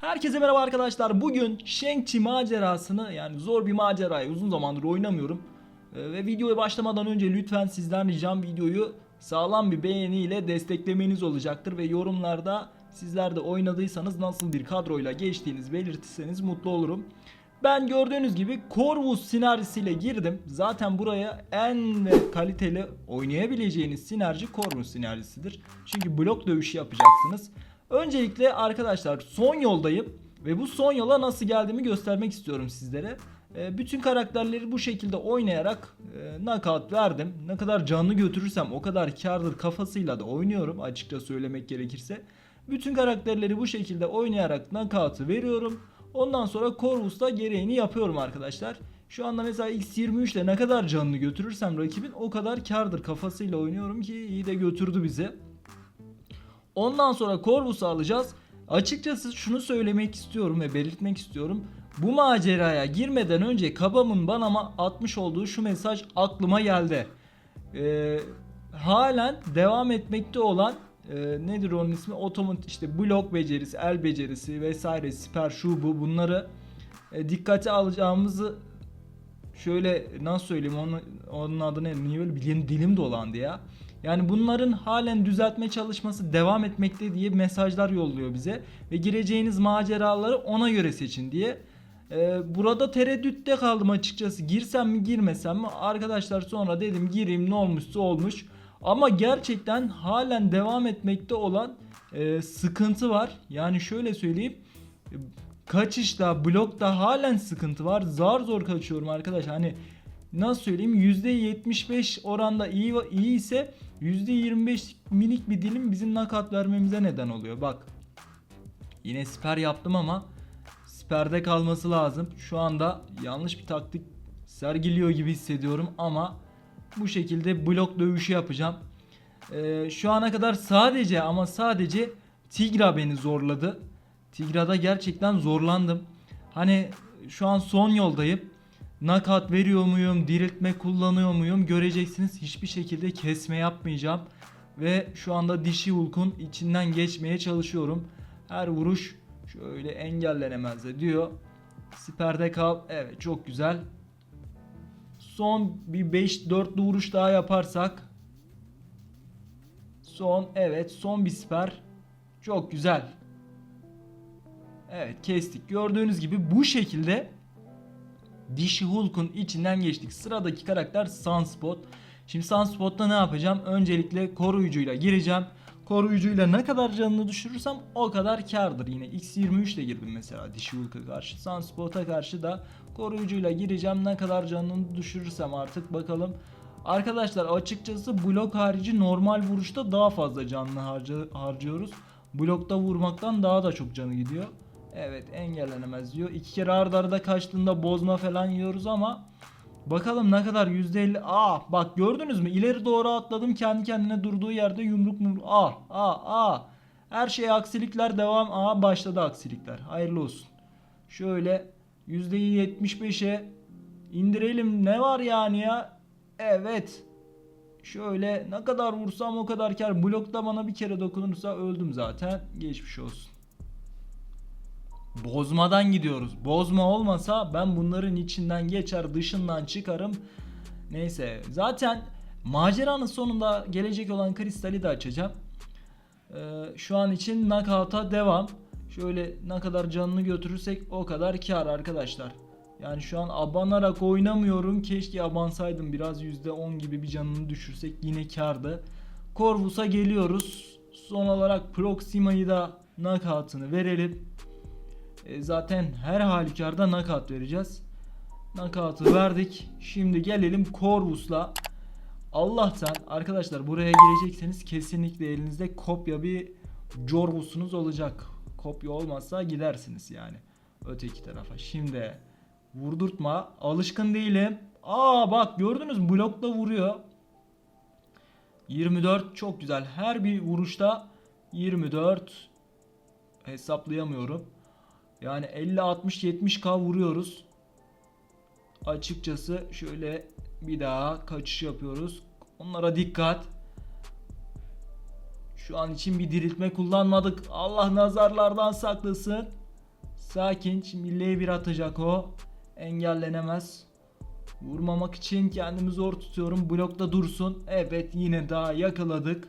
Herkese merhaba arkadaşlar. Bugün Shang-Chi macerasını yani zor bir macerayı uzun zamandır oynamıyorum. Ee, ve videoya başlamadan önce lütfen sizden ricam videoyu sağlam bir beğeniyle desteklemeniz olacaktır. Ve yorumlarda sizler de oynadıysanız nasıl bir kadroyla geçtiğinizi belirtirseniz mutlu olurum. Ben gördüğünüz gibi Corvus sinerjisiyle girdim. Zaten buraya en kaliteli oynayabileceğiniz sinerji Corvus sinerjisidir. Çünkü blok dövüşü yapacaksınız. Öncelikle arkadaşlar son yoldayım ve bu son yola nasıl geldiğimi göstermek istiyorum sizlere. Ee, bütün karakterleri bu şekilde oynayarak e, knockout verdim. Ne kadar canlı götürürsem o kadar kardır kafasıyla da oynuyorum açıkça söylemek gerekirse. Bütün karakterleri bu şekilde oynayarak knockout'ı veriyorum. Ondan sonra Corvus'ta gereğini yapıyorum arkadaşlar. Şu anda mesela X23 ile ne kadar canını götürürsem rakibin o kadar kardır kafasıyla oynuyorum ki iyi de götürdü bizi. Ondan sonra Corvus'u alacağız. Açıkçası şunu söylemek istiyorum ve belirtmek istiyorum. Bu maceraya girmeden önce Kabam'ın bana atmış olduğu şu mesaj aklıma geldi. Ee, halen devam etmekte olan e, nedir onun ismi? Otomat işte blok becerisi, el becerisi vesaire, siper şu bu bunları e, dikkate alacağımızı şöyle nasıl söyleyeyim onun, onun adı ne? Niye böyle dilim, dilim dolandı ya. Yani bunların halen düzeltme çalışması devam etmekte diye mesajlar yolluyor bize. Ve gireceğiniz maceraları ona göre seçin diye. Ee, burada tereddütte kaldım açıkçası. Girsem mi girmesem mi? Arkadaşlar sonra dedim gireyim ne olmuşsa olmuş. Ama gerçekten halen devam etmekte olan e, sıkıntı var. Yani şöyle söyleyeyim. Kaçışta, blokta halen sıkıntı var. Zar zor kaçıyorum arkadaş. Hani nasıl söyleyeyim %75 oranda iyi iyi ise %25 minik bir dilim bizim nakat vermemize neden oluyor. Bak. Yine siper yaptım ama siperde kalması lazım. Şu anda yanlış bir taktik sergiliyor gibi hissediyorum ama bu şekilde blok dövüşü yapacağım. Ee, şu ana kadar sadece ama sadece Tigra beni zorladı. Tigra'da gerçekten zorlandım. Hani şu an son yoldayım. Nakat veriyor muyum, diriltme kullanıyor muyum göreceksiniz. Hiçbir şekilde kesme yapmayacağım. Ve şu anda dişi Hulk'un içinden geçmeye çalışıyorum. Her vuruş şöyle engellenemez de diyor. Siperde kal. Evet çok güzel. Son bir 5-4 vuruş daha yaparsak. Son evet son bir siper. Çok güzel. Evet kestik. Gördüğünüz gibi bu şekilde Dişi Hulk'un içinden geçtik. Sıradaki karakter Sunspot. Şimdi Sunspot'ta ne yapacağım? Öncelikle koruyucuyla gireceğim. Koruyucuyla ne kadar canını düşürürsem o kadar kardır. Yine X23 ile girdim mesela Dişi Hulk'a karşı. Sunspot'a karşı da koruyucuyla gireceğim. Ne kadar canını düşürürsem artık bakalım. Arkadaşlar açıkçası blok harici normal vuruşta daha fazla canlı harca- harcıyoruz. Blokta vurmaktan daha da çok canı gidiyor. Evet engellenemez diyor. İki kere arda arda kaçtığında bozma falan yiyoruz ama bakalım ne kadar %50. Aa bak gördünüz mü? İleri doğru atladım kendi kendine durduğu yerde yumruk mu? Aa aa aa. Her şey aksilikler devam. Aa başladı aksilikler. Hayırlı olsun. Şöyle %75'e indirelim. Ne var yani ya? Evet. Şöyle ne kadar vursam o kadar kar. Blokta bana bir kere dokunursa öldüm zaten. Geçmiş olsun. Bozmadan gidiyoruz. Bozma olmasa ben bunların içinden geçer dışından çıkarım. Neyse zaten maceranın sonunda gelecek olan kristali de açacağım. Ee, şu an için knockout'a devam. Şöyle ne kadar canını götürürsek o kadar kar arkadaşlar. Yani şu an abanarak oynamıyorum. Keşke abansaydım biraz %10 gibi bir canını düşürsek yine kardı. Corvus'a geliyoruz. Son olarak Proxima'yı da knockout'ını verelim. E, zaten her halükarda knockout vereceğiz. Knockout'ı verdik. Şimdi gelelim Corvus'la. Allah'tan arkadaşlar buraya girecekseniz kesinlikle elinizde kopya bir Corvus'unuz olacak. Kopya olmazsa gidersiniz yani öteki tarafa. Şimdi vurdurtma. Alışkın değilim. Aa bak gördünüz mü blokla vuruyor. 24 çok güzel. Her bir vuruşta 24 hesaplayamıyorum. Yani 50 60 70k vuruyoruz. Açıkçası şöyle bir daha kaçış yapıyoruz. Onlara dikkat. Şu an için bir diriltme kullanmadık. Allah nazarlardan saklasın. Sakin. Şimdi L1 atacak o. Engellenemez. Vurmamak için kendimi zor tutuyorum. Blokta dursun. Evet yine daha yakaladık.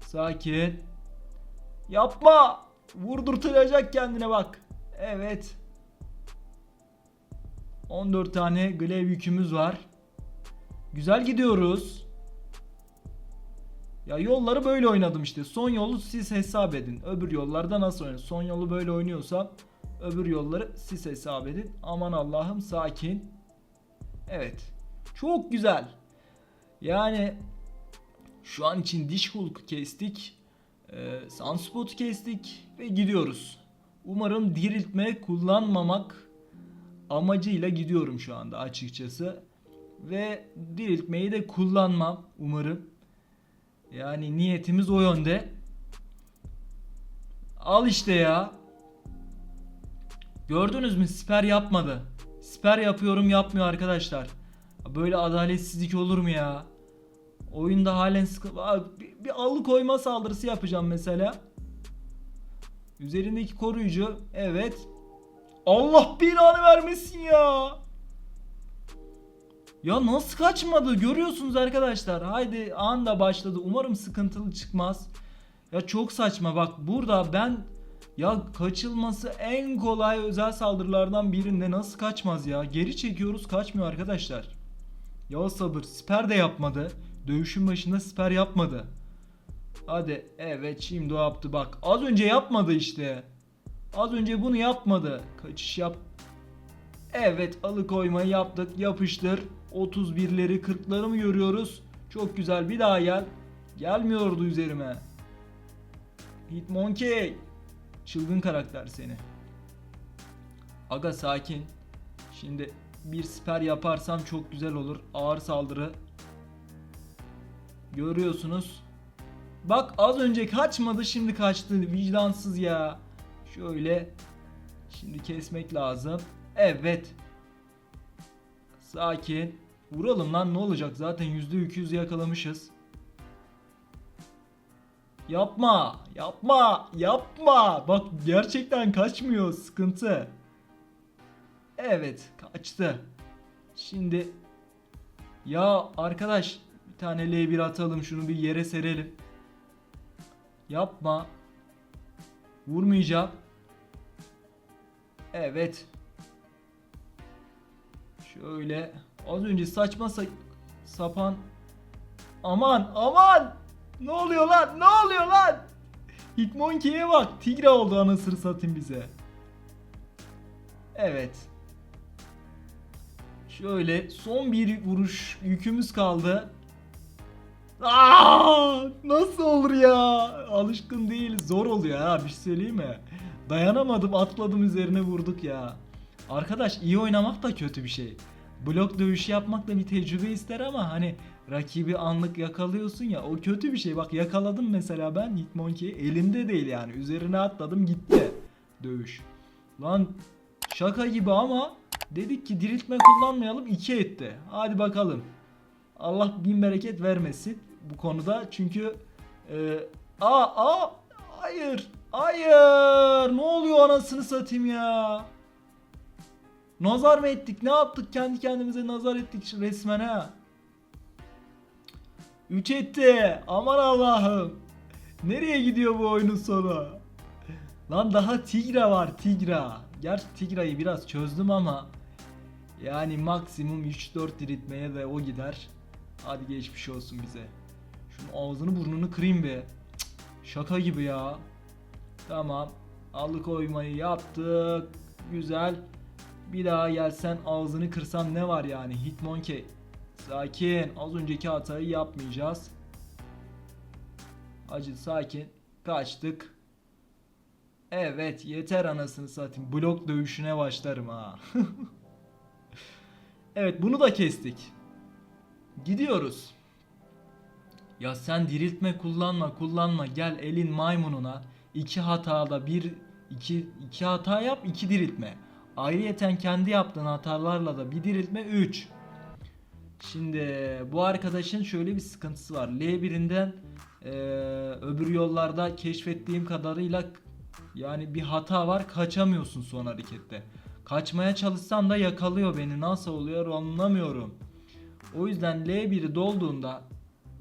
Sakin. Yapma. Vurdurtulacak kendine bak. Evet. 14 tane glev yükümüz var. Güzel gidiyoruz. Ya yolları böyle oynadım işte. Son yolu siz hesap edin. Öbür yollarda nasıl oynadın? Son yolu böyle oynuyorsam öbür yolları siz hesap edin. Aman Allah'ım sakin. Evet. Çok güzel. Yani şu an için diş hulku kestik. Ee, sunspot kestik ve gidiyoruz. Umarım diriltme kullanmamak amacıyla gidiyorum şu anda açıkçası. Ve diriltmeyi de kullanmam umarım. Yani niyetimiz o yönde. Al işte ya. Gördünüz mü? Siper yapmadı. Siper yapıyorum yapmıyor arkadaşlar. Böyle adaletsizlik olur mu ya? Oyunda halen sıkı... Abi, bir, bir alıkoyma saldırısı yapacağım mesela. Üzerindeki koruyucu. Evet. Allah belanı vermesin ya. Ya nasıl kaçmadı? Görüyorsunuz arkadaşlar. Haydi anda başladı. Umarım sıkıntılı çıkmaz. Ya çok saçma bak burada ben ya kaçılması en kolay özel saldırılardan birinde nasıl kaçmaz ya? Geri çekiyoruz kaçmıyor arkadaşlar. Ya sabır siper de yapmadı. Dövüşün başında siper yapmadı. Hadi evet şimdi o yaptı bak. Az önce yapmadı işte. Az önce bunu yapmadı. Kaçış yap. Evet alıkoymayı yaptık. Yapıştır. 31'leri 40'ları mı görüyoruz? Çok güzel bir daha gel. Gelmiyordu üzerime. Hitmonkey. Çılgın karakter seni. Aga sakin. Şimdi bir siper yaparsam çok güzel olur. Ağır saldırı. Görüyorsunuz. Bak az önce kaçmadı şimdi kaçtı. Vicdansız ya. Şöyle. Şimdi kesmek lazım. Evet. Sakin. Vuralım lan ne olacak? Zaten %200 yakalamışız. Yapma. Yapma. Yapma. Bak gerçekten kaçmıyor. Sıkıntı. Evet. Kaçtı. Şimdi ya arkadaş bir tane L1 atalım şunu bir yere serelim. Yapma. Vurmayacağım. Evet. Şöyle az önce saçma sa- sapan aman aman ne oluyor lan ne oluyor lan Hitmonkey'e bak Tigra oldu anasını satayım bize Evet Şöyle son bir vuruş yükümüz kaldı Aa, nasıl olur ya? Alışkın değil. Zor oluyor ha bir şey söyleyeyim mi? Dayanamadım atladım üzerine vurduk ya. Arkadaş iyi oynamak da kötü bir şey. Blok dövüşü yapmak da bir tecrübe ister ama hani rakibi anlık yakalıyorsun ya o kötü bir şey. Bak yakaladım mesela ben Hitmonkey'i elimde değil yani üzerine atladım gitti dövüş. Lan şaka gibi ama dedik ki diriltme kullanmayalım 2 etti. Hadi bakalım. Allah bin bereket vermesin bu konuda. Çünkü e, aa aa hayır hayır. Ne oluyor anasını satayım ya? Nazar mı ettik? Ne yaptık? Kendi kendimize nazar ettik resmen ha. 3 etti. Aman Allah'ım. Nereye gidiyor bu oyunun sonu? Lan daha Tigra var Tigra. Gerçi Tigra'yı biraz çözdüm ama yani maksimum 3-4 diriltmeye de o gider Hadi geçmiş olsun bize. Şunun ağzını burnunu kırayım be. Şaka gibi ya. Tamam. Alıkoymayı yaptık. Güzel. Bir daha gelsen ağzını kırsam ne var yani? Hitmonkey. Sakin. Az önceki hatayı yapmayacağız. Acı sakin. Kaçtık. Evet yeter anasını satayım. Blok dövüşüne başlarım ha. evet bunu da kestik. Gidiyoruz. Ya sen diriltme kullanma kullanma gel elin maymununa iki hatada bir iki, iki hata yap iki diriltme. Ayrıyeten kendi yaptığın hatalarla da bir diriltme 3. Şimdi bu arkadaşın şöyle bir sıkıntısı var. L1'inden e, öbür yollarda keşfettiğim kadarıyla Yani bir hata var kaçamıyorsun son harekette. Kaçmaya çalışsam da yakalıyor beni. Nasıl oluyor anlamıyorum. O yüzden L1'i dolduğunda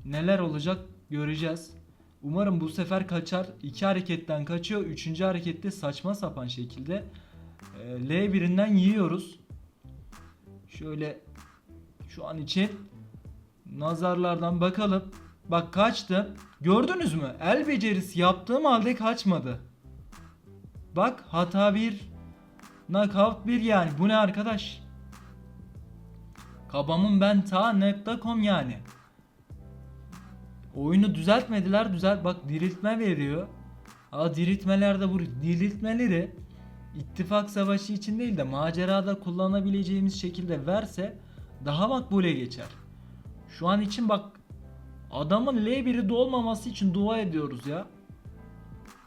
neler olacak göreceğiz. Umarım bu sefer kaçar. İki hareketten kaçıyor. Üçüncü harekette saçma sapan şekilde e, L1'inden yiyoruz. Şöyle şu an için nazarlardan bakalım. Bak kaçtı. Gördünüz mü? El becerisi yaptığım halde kaçmadı. Bak hata bir. Knockout bir yani. Bu ne arkadaş? Kabamın ben ta net.com yani. Oyunu düzeltmediler düzelt bak diriltme veriyor. Aa diriltmelerde bu diriltmeleri ittifak savaşı için değil de macerada kullanabileceğimiz şekilde verse daha makbule geçer. Şu an için bak adamın L1'i dolmaması için dua ediyoruz ya.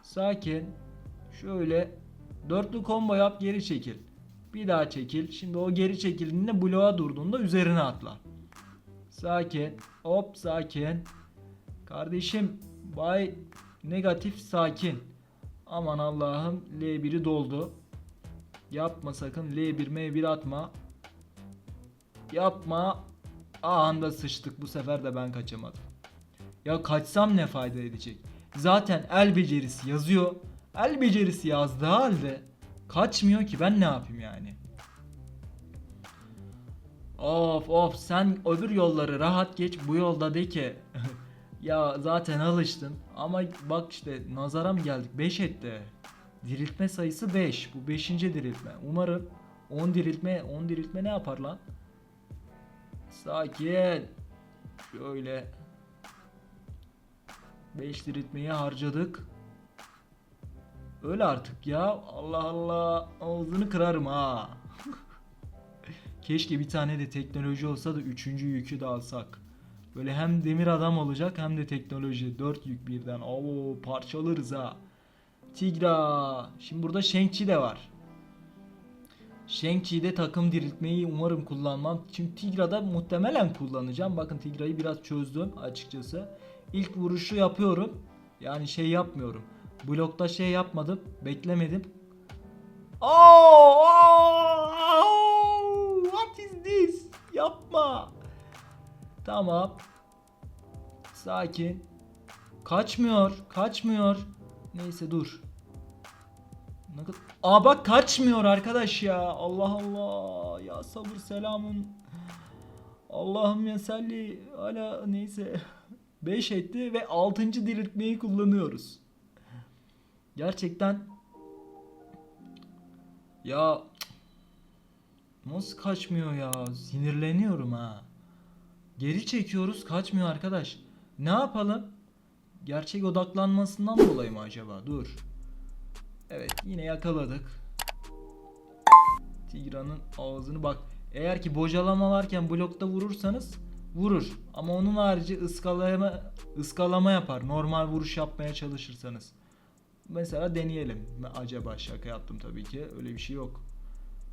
Sakin. Şöyle dörtlü combo yap geri çekil. Bir daha çekil. Şimdi o geri çekildiğinde bloğa durduğunda üzerine atla. Sakin. Hop sakin. Kardeşim bay negatif sakin. Aman Allah'ım L1'i doldu. Yapma sakın L1 M1 atma. Yapma. Anda sıçtık bu sefer de ben kaçamadım. Ya kaçsam ne fayda edecek? Zaten el becerisi yazıyor. El becerisi yazdığı halde kaçmıyor ki ben ne yapayım yani? Of of sen öbür yolları rahat geç bu yolda de ki ya zaten alıştın ama bak işte nazara mı geldik 5 etti. Diriltme sayısı 5 bu 5. diriltme umarım 10 diriltme 10 diriltme ne yapar lan? Sakin şöyle 5 diriltmeyi harcadık. Öyle artık ya. Allah Allah. Ağzını kırarım ha. Keşke bir tane de teknoloji olsa da üçüncü yükü de alsak. Böyle hem demir adam olacak hem de teknoloji. Dört yük birden. Oo parçalarız ha. Tigra. Şimdi burada Shang-Chi de var. Shang-Chi'de takım diriltmeyi umarım kullanmam. Çünkü Tigra'da muhtemelen kullanacağım. Bakın Tigra'yı biraz çözdüm açıkçası. İlk vuruşu yapıyorum. Yani şey yapmıyorum. Blokta şey yapmadım. Beklemedim. Oh, oh, oh, what is this? Yapma. Tamam. Sakin. Kaçmıyor. Kaçmıyor. Neyse dur. Ne kadar... Aa bak kaçmıyor arkadaş ya. Allah Allah. Ya sabır selamın. Allah'ım ya salli. Hala neyse. 5 etti ve 6. diriltmeyi kullanıyoruz. Gerçekten ya nasıl kaçmıyor ya? Sinirleniyorum ha. Geri çekiyoruz kaçmıyor arkadaş. Ne yapalım? Gerçek odaklanmasından dolayı mı acaba? Dur. Evet yine yakaladık. Tigra'nın ağzını bak. Eğer ki bocalama varken blokta vurursanız vurur. Ama onun harici ıskalama, ıskalama yapar. Normal vuruş yapmaya çalışırsanız. Mesela deneyelim. Acaba şaka yaptım tabii ki. Öyle bir şey yok.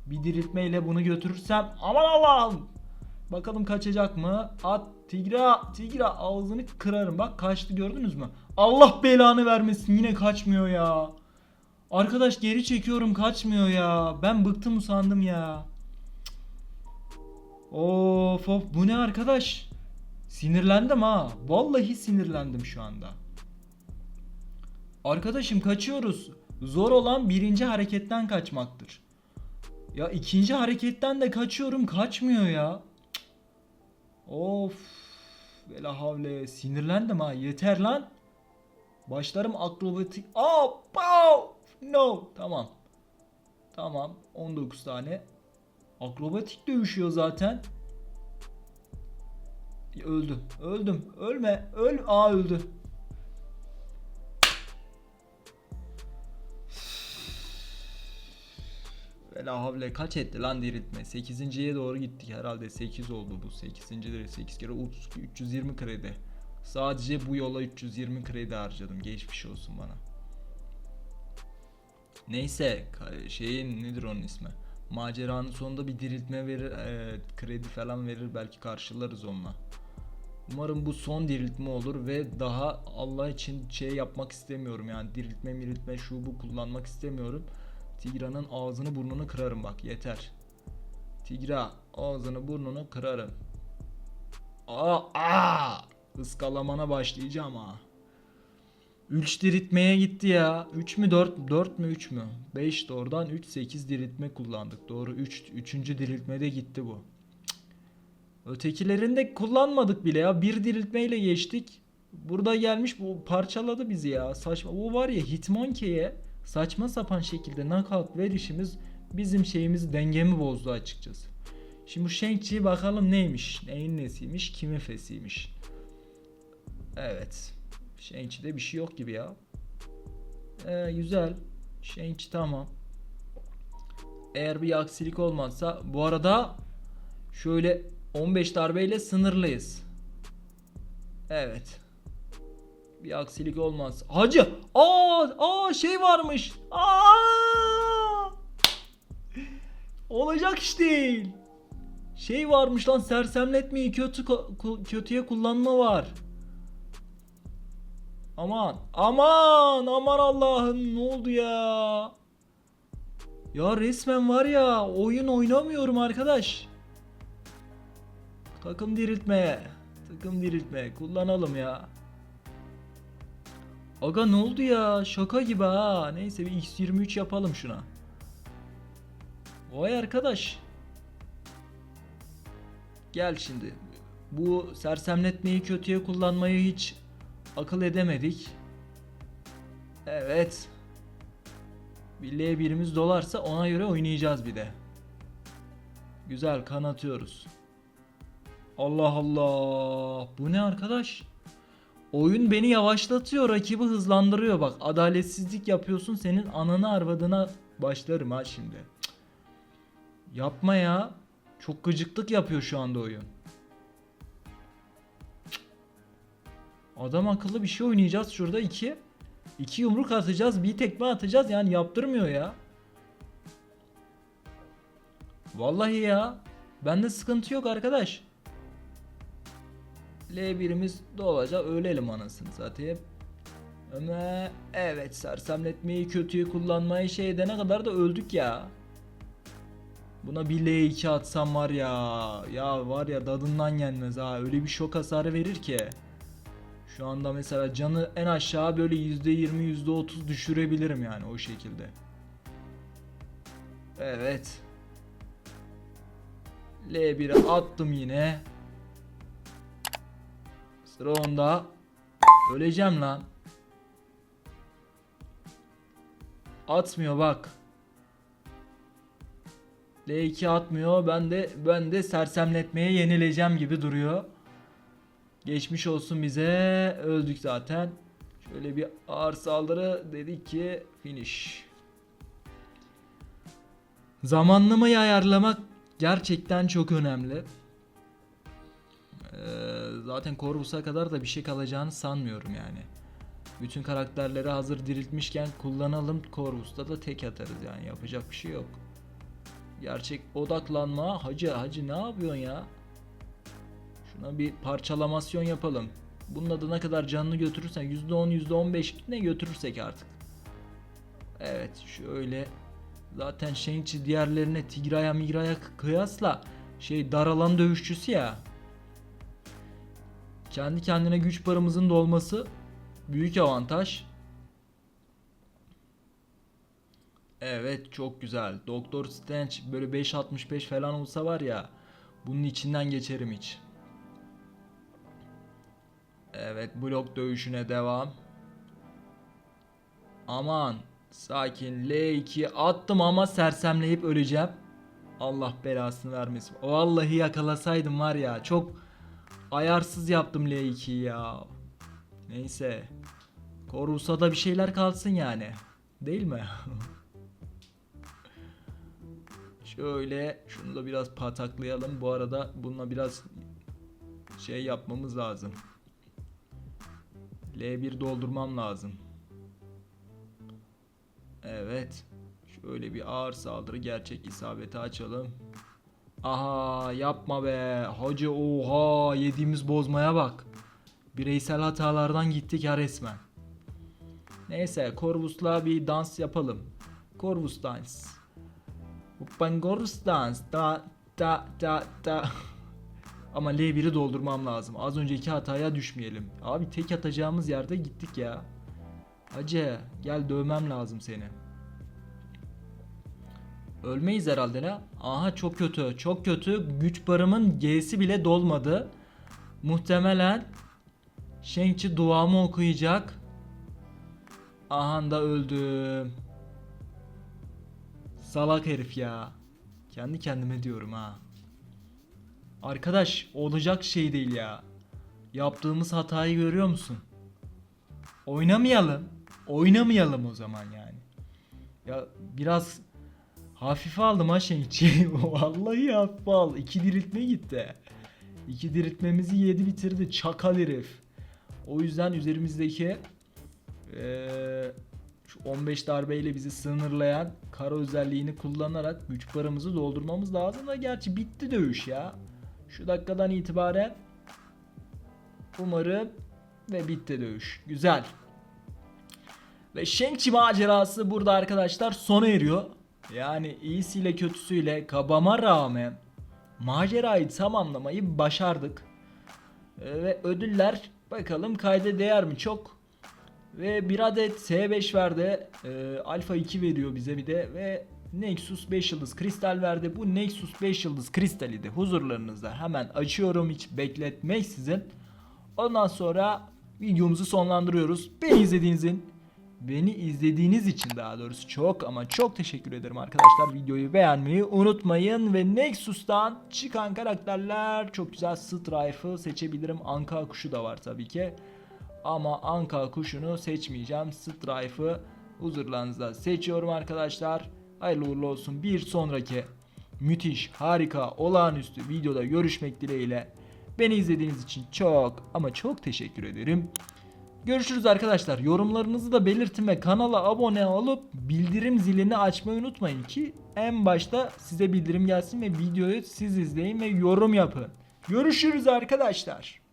Bir diriltmeyle bunu götürürsem aman Allah'ım. Bakalım kaçacak mı? At Tigra Tigra ağzını kırarım. Bak kaçtı gördünüz mü? Allah belanı vermesin yine kaçmıyor ya. Arkadaş geri çekiyorum kaçmıyor ya. Ben bıktım usandım ya. Of of bu ne arkadaş? Sinirlendim ha. Vallahi sinirlendim şu anda. Arkadaşım kaçıyoruz. Zor olan birinci hareketten kaçmaktır. Ya ikinci hareketten de kaçıyorum kaçmıyor ya. Of. Vela havle sinirlendim ha yeter lan. Başlarım akrobatik. Aa, pow! No. Tamam. Tamam. 19 tane. Akrobatik dövüşüyor zaten. Öldüm. Öldüm. Ölme. Öl. Aa öldü. Vela havle kaç etti lan diriltme? 8.ye doğru gittik herhalde 8 oldu bu 8. lira 8 kere 30, 320 kredi. Sadece bu yola 320 kredi harcadım. Geçmiş olsun bana. Neyse şeyin nedir onun ismi? Maceranın sonunda bir diriltme verir, e, kredi falan verir belki karşılarız onunla. Umarım bu son diriltme olur ve daha Allah için şey yapmak istemiyorum yani diriltme miriltme şu bu kullanmak istemiyorum. Tigra'nın ağzını burnunu kırarım bak yeter. Tigra ağzını burnunu kırarım. Aa, aa! Iskalamana başlayacağım ha. 3 diriltmeye gitti ya. 3 mü 4 4 mü 3 mü? 5 de oradan 3 8 diriltme kullandık. Doğru 3 3. diriltmede gitti bu. Cık. Ötekilerinde kullanmadık bile ya. Bir diriltmeyle geçtik. Burada gelmiş bu parçaladı bizi ya. Saçma. O var ya Hitmonkey'e saçma sapan şekilde knockout verişimiz bizim şeyimizi dengemi bozdu açıkçası. Şimdi bu Shang-Chi bakalım neymiş? Neyin nesiymiş? Kimin fesiymiş? Evet. Shang-Chi'de bir şey yok gibi ya. Ee, güzel. Shang-Chi tamam. Eğer bir aksilik olmazsa bu arada şöyle 15 darbeyle sınırlıyız. Evet. Bir aksilik olmaz. Hacı! Aa, aa şey varmış. Aa! Olacak iş değil. Şey varmış lan sersemletmeyi kötü kötüye kullanma var. Aman aman aman Allah'ım ne oldu ya? Ya resmen var ya oyun oynamıyorum arkadaş. Takım diriltme. Takım diriltme kullanalım ya. Aga ne oldu ya? Şaka gibi ha. Neyse bir X23 yapalım şuna. Vay arkadaş. Gel şimdi. Bu sersemletmeyi kötüye kullanmayı hiç akıl edemedik. Evet. Bir L1'imiz dolarsa ona göre oynayacağız bir de. Güzel kanatıyoruz. Allah Allah. Bu ne arkadaş? Oyun beni yavaşlatıyor, rakibi hızlandırıyor bak. Adaletsizlik yapıyorsun, senin ananı arvadına başlarım ha şimdi. Yapma ya. Çok gıcıklık yapıyor şu anda oyun. Adam akıllı bir şey oynayacağız şurada iki. İki yumruk atacağız, bir tekme atacağız yani yaptırmıyor ya. Vallahi ya. Bende sıkıntı yok arkadaş. L1'imiz dolacak ölelim anasını satayım. Ama evet sersemletmeyi kötüye kullanmayı şey edene kadar da öldük ya. Buna bir L2 atsam var ya. Ya var ya dadından yenmez ha. Öyle bir şok hasarı verir ki. Şu anda mesela canı en aşağı böyle %20 %30 düşürebilirim yani o şekilde. Evet. L1'e attım yine. Sıra onda. Öleceğim lan. Atmıyor bak. L2 atmıyor. Ben de ben de sersemletmeye yenileceğim gibi duruyor. Geçmiş olsun bize. Öldük zaten. Şöyle bir ağır saldırı dedik ki finish. Zamanlamayı ayarlamak gerçekten çok önemli. Ee, zaten Corvus'a kadar da bir şey kalacağını sanmıyorum yani. Bütün karakterleri hazır diriltmişken kullanalım Corvus'ta da tek atarız yani yapacak bir şey yok. Gerçek odaklanma hacı hacı ne yapıyorsun ya? Şuna bir parçalamasyon yapalım. Bunun adına kadar canını götürürsen %10 %15 ne götürürsek artık. Evet şöyle zaten Shang-Chi diğerlerine Tigraya Migraya kıyasla şey daralan dövüşçüsü ya. Kendi kendine güç paramızın dolması büyük avantaj. Evet çok güzel. Doktor Strange böyle 5.65 falan olsa var ya bunun içinden geçerim hiç. Evet blok dövüşüne devam. Aman sakin L2 attım ama sersemleyip öleceğim. Allah belasını vermesin. Vallahi yakalasaydım var ya çok ayarsız yaptım L2'yi ya. Neyse. Korus'a da bir şeyler kalsın yani. Değil mi? Şöyle şunu da biraz pataklayalım. Bu arada bununla biraz şey yapmamız lazım. L1 doldurmam lazım. Evet. Şöyle bir ağır saldırı gerçek isabeti açalım. Aha yapma be. Hacı oha yediğimiz bozmaya bak. Bireysel hatalardan gittik ya resmen. Neyse Corvus'la bir dans yapalım. Corvus dans. Upangorus dans. Da da da da. Ama L1'i doldurmam lazım. Az önceki hataya düşmeyelim. Abi tek atacağımız yerde gittik ya. Hacı gel dövmem lazım seni. Ölmeyiz herhalde la. Aha çok kötü. Çok kötü. Güç barımın G'si bile dolmadı. Muhtemelen Shang-Chi duamı okuyacak. Aha da öldüm. Salak herif ya. Kendi kendime diyorum ha. Arkadaş olacak şey değil ya. Yaptığımız hatayı görüyor musun? Oynamayalım. Oynamayalım o zaman yani. Ya biraz hafife aldım ha Shang-Chi. Vallahi hafife aldım. İki diriltme gitti. İki diriltmemizi yedi bitirdi. Çakal herif. O yüzden üzerimizdeki eee, şu 15 darbeyle bizi sınırlayan kara özelliğini kullanarak güç paramızı doldurmamız lazım da gerçi bitti dövüş ya. Şu dakikadan itibaren umarım ve bitti dövüş. Güzel. Ve Shang-Chi macerası burada arkadaşlar sona eriyor. Yani iyisiyle kötüsüyle kabama rağmen macerayı tamamlamayı başardık. Ee, Ve ödüller bakalım kayda değer mi çok. Ve bir adet S5 verdi. Ee, Alpha 2 veriyor bize bir de. Ve Nexus 5 yıldız kristal verdi. Bu Nexus 5 yıldız kristali de huzurlarınızda hemen açıyorum hiç bekletmeksizin. Ondan sonra videomuzu sonlandırıyoruz. Beni izlediğinizin Beni izlediğiniz için daha doğrusu çok ama çok teşekkür ederim arkadaşlar. Videoyu beğenmeyi unutmayın ve Nexus'tan çıkan karakterler çok güzel Strife'ı seçebilirim. Anka kuşu da var tabii ki. Ama Anka kuşunu seçmeyeceğim. Strife'ı huzurlarınızda seçiyorum arkadaşlar. Hayırlı uğurlu olsun. Bir sonraki müthiş, harika, olağanüstü videoda görüşmek dileğiyle. Beni izlediğiniz için çok ama çok teşekkür ederim. Görüşürüz arkadaşlar. Yorumlarınızı da belirtin ve kanala abone olup bildirim zilini açmayı unutmayın ki en başta size bildirim gelsin ve videoyu siz izleyin ve yorum yapın. Görüşürüz arkadaşlar.